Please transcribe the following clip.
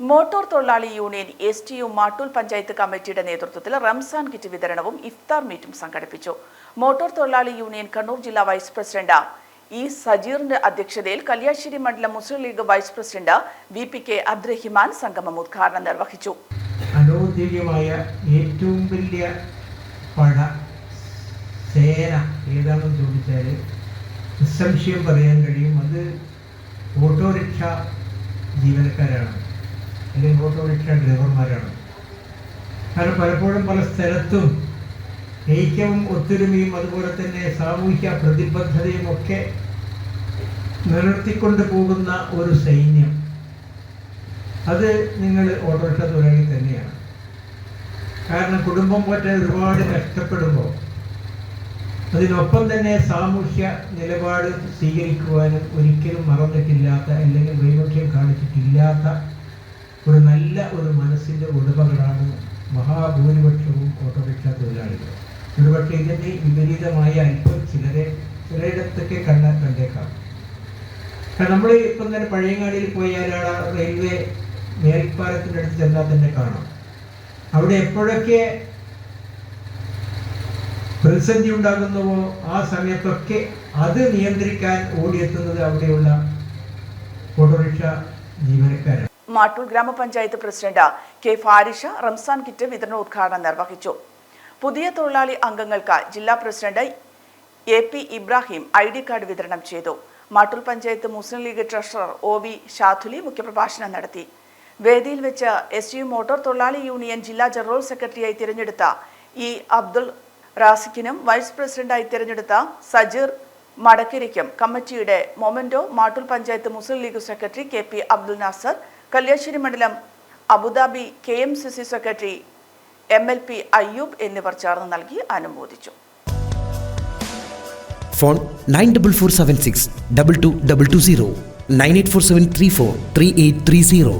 Motor തൊഴിലാളി union S T U Mattool panchayat കമ്മിറ്റിയുടെ നേതൃത്വത്തിൽ റംസാൻ കിറ്റ് വിതരണവും ഇഫ്താർ മീറ്റും സംഘടിപ്പിച്ചു. മോട്ടോർ തൊഴിലാളി യൂണിയൻ കണ്ണൂർ ജില്ലാ വൈസ് പ്രസിഡന്റ് ഇ സജീറിന്റെ അധ്യക്ഷതയിൽ കല്യാശ്ശേരി മണ്ഡലം Muslim League vice president V P K Abdurahiman സംഗമം ഉദ്ഘാടനം നിർവഹിച്ചു. ഏറ്റവും വലിയ പട സേന ഏതാണെന്ന് ചോദിച്ചാൽ നിസ്സംശയം പറയാൻ കഴിയും അത് ഓട്ടോറിക്ഷ ജീവനക്കാരാണ്. അല്ലെങ്കിൽ ഓട്ടോറിക്ഷ ഡ്രൈവർമാരാണ്. കാരണം പലപ്പോഴും പല സ്ഥലത്തും ഐക്യവും ഒത്തൊരുമയും അതുപോലെ തന്നെ സാമൂഹ്യ പ്രതിബദ്ധതയും ഒക്കെ നിലനിർത്തിക്കൊണ്ട് പോകുന്ന ഒരു സൈന്യം. അത് നിങ്ങൾ ഓട്ടോറിക്ഷ തൊഴിലാളി തന്നെയാണ്. കാരണം കുടുംബം പോറ്റാൻ ഒരുപാട് കഷ്ടപ്പെടുമ്പോൾ അതിനൊപ്പം തന്നെ സാമൂഹ്യ നിലപാട് സ്വീകരിക്കുവാനും ഒരിക്കലും മറന്നിട്ടില്ലാത്ത അല്ലെങ്കിൽ വൈമുഖ്യം കാണിച്ചിട്ടില്ലാത്ത ഒരു നല്ല ഒരു മനസ്സിന്റെ ഉടമകളാണ് മഹാഭൂരിപക്ഷവും ഓട്ടോറിക്ഷ തൊഴിലാളികൾ. ഒരുപക്ഷെ ഇതിന്റെ വിപരീതമായ അല്പം ചിലരെ ചിലയിടത്തൊക്കെ കണ്ടാൽ കണ്ടേക്കാം. നമ്മൾ ഇപ്പം തന്നെ പഴയങ്ങാടിയിൽ പോയാൽ അവിടെ റെയിൽവേ മേൽപ്പാലത്തിന്റെ അടുത്ത് ചെന്നാൽ തന്നെ കാണാം. അവിടെ എപ്പോഴൊക്കെ പ്രതിസന്ധി ഉണ്ടാകുന്നുവോ ആ സമയത്തൊക്കെ അത് നിയന്ത്രിക്കാൻ ഓടിയെത്തുന്നത് അവിടെയുള്ള ഓട്ടോറിക്ഷ ജീവനക്കാരാണ്. മാട്ടൂൽ ഗ്രാമപഞ്ചായത്ത് president K Farisha Ramzan kit വിതരണോദ്ഘാടനം നിർവഹിച്ചു. പുതിയ തൊഴിലാളി അംഗങ്ങൾക്ക് ജില്ലാ president A P Ibrahim I D card വിതരണം ചെയ്തു. Mattur panchayat Muslim League treasurer O V Shadhuli മുഖ്യപ്രഭാഷണം നടത്തി. വേദിയിൽ വെച്ച് എസ് യു മോട്ടോർ തൊഴിലാളി യൂണിയൻ ജില്ലാ ജനറൽ സെക്രട്ടറിയായി തിരഞ്ഞെടുത്ത ഇ അബ്ദുൾ റാസിക്കിനും വൈസ് പ്രസിഡന്റായി തിരഞ്ഞെടുത്ത സജീർ മടക്കിരിക്കും കമ്മിറ്റിയുടെ memento Mattool panchayat Muslim League secretary K P Abdul Nasar Kalliasseri മണ്ഡലം Abu Dhabi K M C C secretary M L P Ayyub എന്നിവർ ചേർന്ന് നൽകി അനുമോദിച്ചു. Phone nine double four seven six double two double two zero nine eight four seven three four three eight three zero.